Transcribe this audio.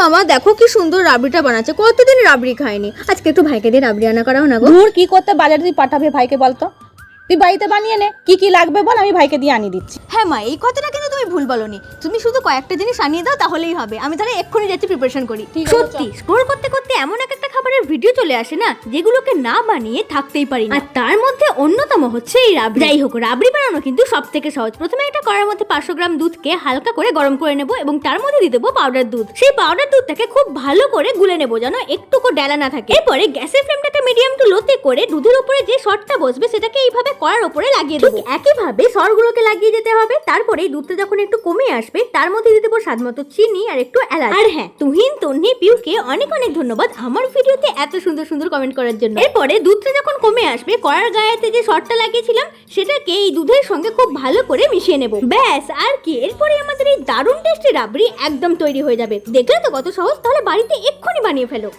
মামা দেখো কি সুন্দর রাবড়িটা বানাচ্ছে। কতদিন রাবড়ি খায়নি? আজকে একটু ভাইকে দিয়ে রাবড়ি আনা করাও না গো। কি করতে বাজারে তুই পাঠাবে ভাইকে বলতো? তুই বাড়িতে বানিয়ে নে কি কি লাগবে বল আমি ভাইকে দিয়ে আনিয়ে দিচ্ছি। হ্যাঁ মা এই কথাটা কিন্তু তুমি ভুল বলনি। তুমি শুধু কয়েকটা জিনিস আনিয়ে দাও তাহলেই হবে। আমি তাহলে এক্ষুনি যাচ্ছি প্রিপারেশন করি। সত্যি স্ক্রোল করতে করতে এমন এক একটা ভিডিও চলে আসে না যেগুলোকে না বানিয়ে থাকতেই পারি না। আর তার মধ্যে অন্যতম হচ্ছে এই রাবড়ি। যাই হোক রাবড়ি বানানো কিন্তু সব থেকে সহজ। প্রথমে এটা করার মধ্যে পাঁচশো গ্রাম দুধকে হালকা করে গরম করে নেব এবং তার মধ্যে দিয়ে দেবো পাউডার দুধ। সেই পাউডার দুধটাকে খুব ভালো করে গুলে নেব যেন একটুকু ডেলা না থাকে। এরপরে গ্যাসের ফ্লেমটাকে মিডিয়াম টু লোতে করে দুধের উপরে যে শর্টটা বসবে সেটাকে এইভাবে কড়ার উপরে লাগিয়ে দেবো। একইভাবে সরগুলোকে লাগিয়ে যেতে হবে তারপরে দুধটা যখন একটু কমে আসবে তার মধ্যে দিয়ে দেবো স্বাদ মতো চিনি আর একটু এলাচ। আর হ্যাঁ তুহিন তন্নি পিউকে অনেক অনেক ধন্যবাদ আমার ভিডিওতে এত সুন্দর সুন্দর কমেন্ট করার জন্য। এরপরে দুধটা যখন কমে আসবে কড়ার গায়েতে যে শর্টটা লাগিয়েছিলাম সেটাকে এই দুধের সঙ্গে খুব ভালো করে মিশিয়ে নেব। ব্যাস আর কি। এরপরে আমাদের এই দারুণ টেস্টি রাবড়ি একদম তৈরি হয়ে যাবে। দেখলে তো কত সহজ তাহলে বাড়িতে এক্ষুনি বানিয়ে ফেলো।